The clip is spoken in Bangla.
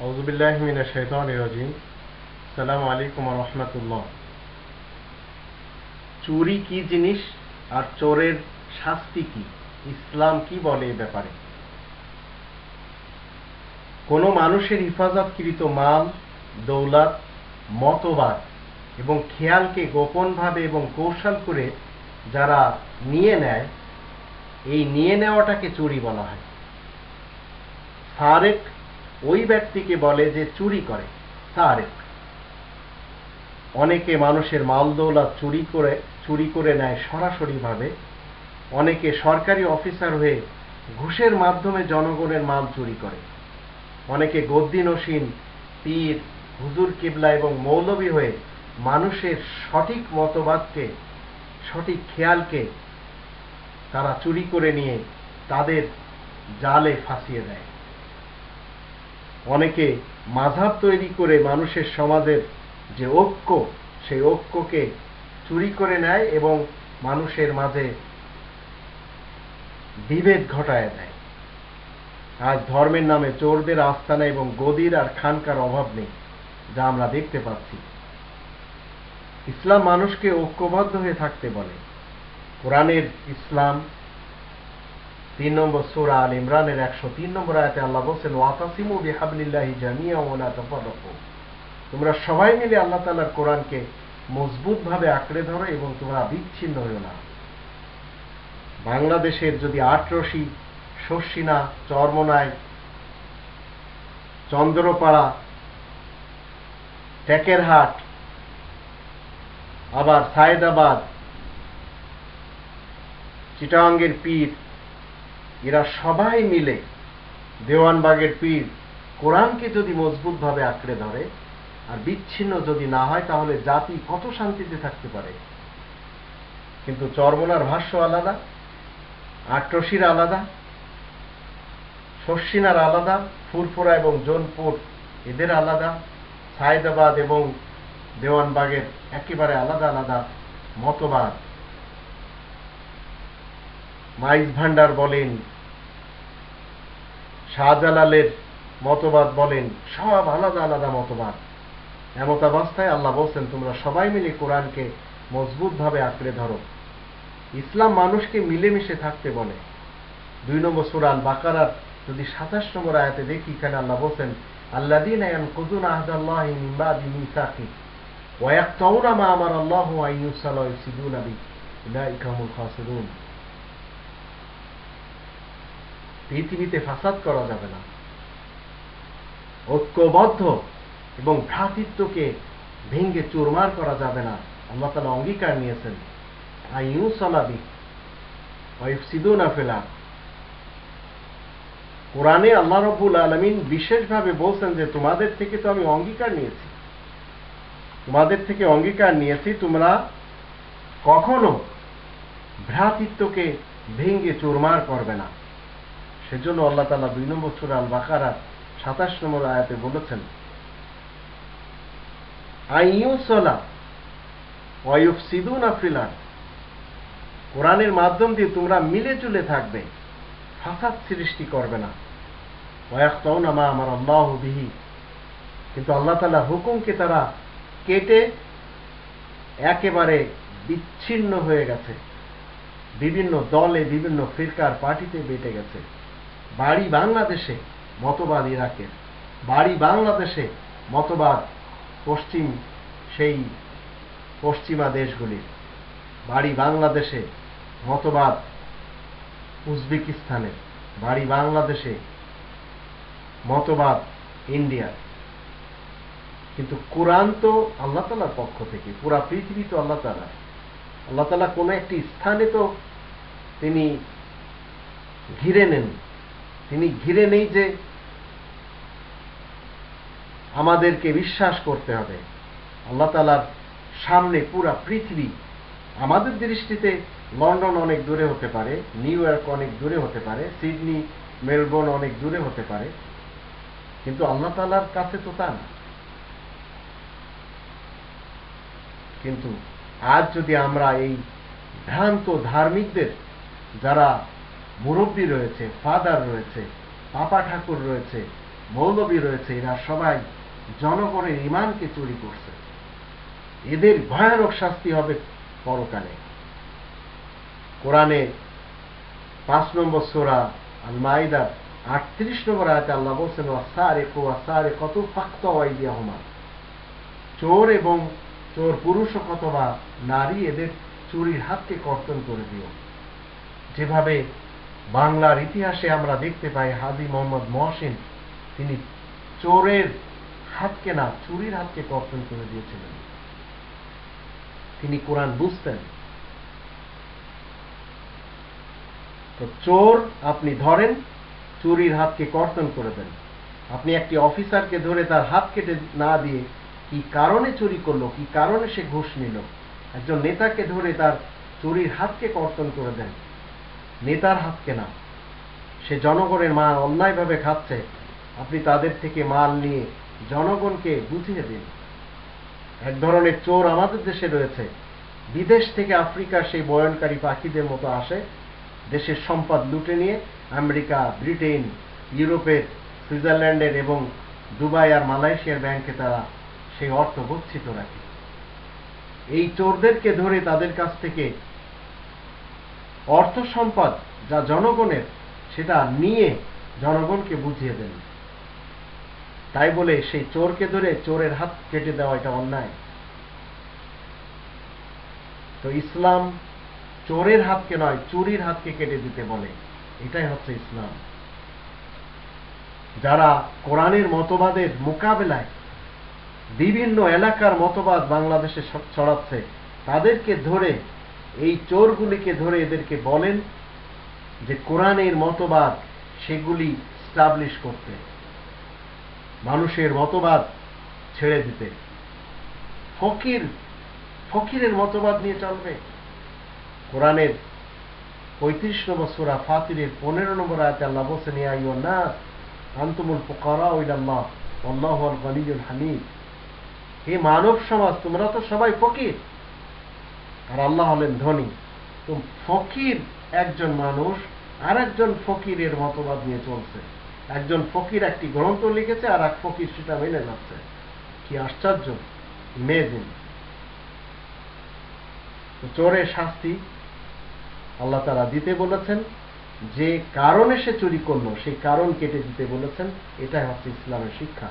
আউজুবিল্লাহ মিনা শৈতান রাজিম চুরি কি জিনিস আর চোরের শাস্তি কি? ইসলাম কি বলে এ ব্যাপারে? কোনো মানুষের মাল, দৌলত, মতবাদ এবং খেয়ালকে গোপনভাবে এবং কৌশল করে যারা নিয়ে নেয়, এই নিয়ে নেওয়াটাকে চুরি বলা হয়। সারেক ওই ব্যক্তিকে বলে যে চুরি করে সারেক অনেকে মানুষের মাল দৌলত চুরি করে চুরি করে নেয় সরাসরিভাবে। অনেকে সরকারি অফিসার হয়ে ঘুষের মাধ্যমে জনগণের মাল চুরি করে। অনেকে গদ্দিনসীন পীর, হুজুর কিবলা এবং মৌলবী হয়ে মানুষের সঠিক মতবাদকে, সঠিক খেয়ালকে তারা চুরি করে নিয়ে তাদের জালে ফাঁসিয়ে দেয়। অনেকে মাঝাব তৈরি করে মানুষের সমাজের যে ঐক্য, সেই ঐক্যকে চুরি করে নেয় এবং মানুষের মাঝে বিভেদ ঘটায় দেয়। আজ ধর্মের নামে চোরদের আস্তানা এবং গদির আর খানকার অভাব নেই, যা আমরা দেখতে পাচ্ছি। ইসলাম মানুষকে ঐক্যবদ্ধ হয়ে থাকতে বলে। কোরআনের ইসলাম তিন নম্বর সুরা আল ইমরানের একশো তিন নম্বর আয়াতে আল্লাহ বলছেন, ওয়াতাসিমু বিহাবলিল্লাহি জামিয়া ওয়ালা তাফাররাকু। তোমরা সবাই মিলে আল্লাহ তাআলার কোরআনকে মজবুতভাবে আঁকড়ে ধরো এবং তোমরা বিচ্ছিন্ন হইও না। বাংলাদেশের যদি আটরশি শর্ষিনা চরমনায় চন্দ্রপাড়া টেকেরহাট আবার সায়েদাবাদ, চিটাঙ্গের পীর এরা সবাই মিলে দেওয়ানবাগের পীর কোরআনকে যদি মজবুতভাবে আঁকড়ে ধরে আর বিচ্ছিন্ন যদি না হয়, তাহলে জাতি কত শান্তিতে থাকতে পারে? কিন্তু চরমনার ভাষ্য আলাদা আট্রসির আলাদা শর্ষিনার আলাদা, ফুরফুরা এবং জোনপুর এদের আলাদা, সায়দাবাদ এবং দেওয়ানবাগের একেবারে আলাদা আলাদা মতবাদ। মাইজ ভান্ডার বলেন, শাহজালালের মতবাদ বলেন, সব আলাদা আলাদা মতবাদ। এমত অবস্থায় আল্লাহ বলছেন, তোমরা সবাই মিলে কোরআনকে মজবুতভাবে আঁকড়ে ধরো। ইসলাম মানুষকে মিলেমিশে থাকতে বলে। দুই নম্বর সুরাল বাকারার যদি সাতাশ নম্বর আয়াতে দেখি, এখানে আল্লাহ বলছেন আল্লাদিন ইয়ানকুদুন আহদাল্লাহি মিন বাদি মিসাকি ওয়া ইয়াকতাউনা মা আমারা আল্লাহু আন ইউসালা ওয়া ইফসিদুনা বি উলাইকা খাসিরুন। পৃথিবীতে ফাসাদ করা যাবে না। ঐক্যবদ্ধ এবং ভ্রাতৃত্বকে ভেঙ্গে চুরমার করা যাবে না। আল্লাহ তালা অঙ্গীকার নিয়েছেন। আইউ সালাবি ফেলা কোরআনে আল্লাহ রব্বুল আলমিন বিশেষভাবে বলছেন যে, তোমাদের থেকে তো আমি অঙ্গীকার নিয়েছি। তোমাদের থেকে অঙ্গীকার নিয়েছি, তোমরা কখনো ভ্রাতৃত্বকে ভেঙ্গে চুরমার করবে না। সেজন্য আল্লাহ তালা দুই নম্বর সুরা আল বাকারা সাতাশ নম্বর আয়াতে বলেছেন কোরআনের মাধ্যম দিয়ে তোমরা মিলে চলে থাকবে, ফাসাদ সৃষ্টি করবে না। ওয়াক্তাউনা মা আমার আল্লাহ বিহি। কিন্তু আল্লাহ তালা হুকুমকে তারা কেটে একেবারে বিচ্ছিন্ন হয়ে গেছে। বিভিন্ন দলে বিভিন্ন ফিরকার পার্টিতে বেটে গেছে। বাড়ি বাংলাদেশে মতবাদ ইরাকের। বাড়ি বাংলাদেশে মতবাদ পশ্চিম, সেই পশ্চিমা দেশগুলির। বাড়ি বাংলাদেশে মতবাদ উজবেকিস্তানের। বাড়ি বাংলাদেশে মতবাদ ইন্ডিয়ার কিন্তু কোরআন তো আল্লাহ তালার পক্ষ থেকে, পুরা পৃথিবী তো আল্লাহ তালা আল্লাহ তালা কোনো একটি স্থানে তো তিনি ঘিরে নেন। তিনি ঘিরে নেই যে আমাদেরকে বিশ্বাস করতে হবে। আল্লাহ তালার সামনে পুরা পৃথিবী আমাদের দৃষ্টিতে লন্ডন অনেক দূরে হতে পারে, নিউ ইয়র্ক অনেক দূরে হতে পারে, সিডনি, মেলবোর্ন অনেক দূরে হতে পারে। কিন্তু আল্লাহ তালার কাছে তো তা না। কিন্তু আজ যদি আমরা এই ভ্রান্ত ধার্মিকদের, যারা মুরব্বী রয়েছে ফাদার রয়েছে পাপা ঠাকুর রয়েছে, মৌলবী রয়েছে, এরা সবাই জনগণের ইমানকে চুরি করছে। এদের ভয়ানক শাস্তি হবে পরকালে। কোরআনে পাঁচ নম্বর সোরা আল মাইদার আটত্রিশ নম্বর আয়তে আল্লাহ বলছেন ওয়াসারে কো ওয়াসারে কত ফাক্ত ওয়াইদিয়া হমান চোর এবং চোর পুরুষ অথবা নারী এদের চুরির হাতকে কর্তন করে দিও। যেভাবে বাংলার ইতিহাসে আমরা দেখতে পাই হাজি মোহাম্মদ মহসিন, তিনি চোরের হাতকে না, চুরির হাতকে কর্তন করে দিয়েছিলেন। তিনি কোরআন বুঝতেন। তো চোর আপনি ধরেন, চুরির হাতকে কর্তন করে দেন। আপনি একটি অফিসারকে ধরে তার হাত কেটে না দিয়ে কি কারণে চুরি করল, কি কারণে সে ঘুষ নিল? একজন নেতাকে ধরে তার চুরির হাতকে কর্তন করে দেন। নেতার হাতকে না সে জনগণের মাল অন্যায়ভাবে খাচ্ছে। আপনি তাদের থেকে মাল নিয়ে জনগণকে বুঝিয়ে দিন। এক ধরনের চোর আমাদের দেশে রয়েছে। বিদেশ থেকে আফ্রিকার সেই বয়নকারী পাখিদের মতো আসে। দেশের সম্পদ লুটে নিয়ে আমেরিকা, ব্রিটেন, ইউরোপের, সুইজারল্যান্ডের এবং দুবাই আর মালয়েশিয়ার ব্যাংকে তারা সেই অর্থ গচ্ছিত রাখে। এই চোরদেরকে ধরে তাদের কাছ থেকে অর্থ সম্পদ যা জনগণের, সেটা নিয়ে জনগণকে বুঝিয়ে দেন। তাই বলে সেই চোরকে ধরে চোরের হাত কেটে দেওয়া এটা অন্যায়। তো ইসলাম চোরের হাতকে নয়, চুরির হাতকে কেটে দিতে বলে। এটাই হচ্ছে ইসলাম। যারা কোরআনের মতবাদের মোকাবেলায় বিভিন্ন এলাকার মতবাদ বাংলাদেশে ছড়াচ্ছে, তাদেরকে ধরে এই চোরগুলিকে ধরে এদেরকে বলেন যে কোরআনের মতবাদ সেগুলি স্টাবলিশ করতে, মানুষের মতবাদ ছেড়ে দিতে। ফকির, ফকিরের মতবাদ নিয়ে চলবে। কোরআনের পঁয়ত্রিশ নম্বর সুরা ফাতিরের পনেরো নম্বর আয়তে আল্লাহ বলছেন না আন্তমুল পোকারা ওইলাল্লাহ আল্লাহ গনিজুল হামিদ। হে মানব সমাজ, তোমরা তো সবাই ফকির। আর আল্লাহ হলেন ধনী। তো ফকির একজন মানুষ আর একজন ফকিরের মতবাদ নিয়ে চলছে। একজন ফকির একটি গ্রন্থ লিখেছে আর এক ফকির সেটা মেনে যাচ্ছে। কি আশ্চর্য, ইমেজিন। চোরের শাস্তি আল্লাহ তারা দিতে বলেছেন, যে কারণে সে চুরি করল সেই কারণ কেটে দিতে বলেছেন, এটাই হচ্ছে ইসলামের শিক্ষা।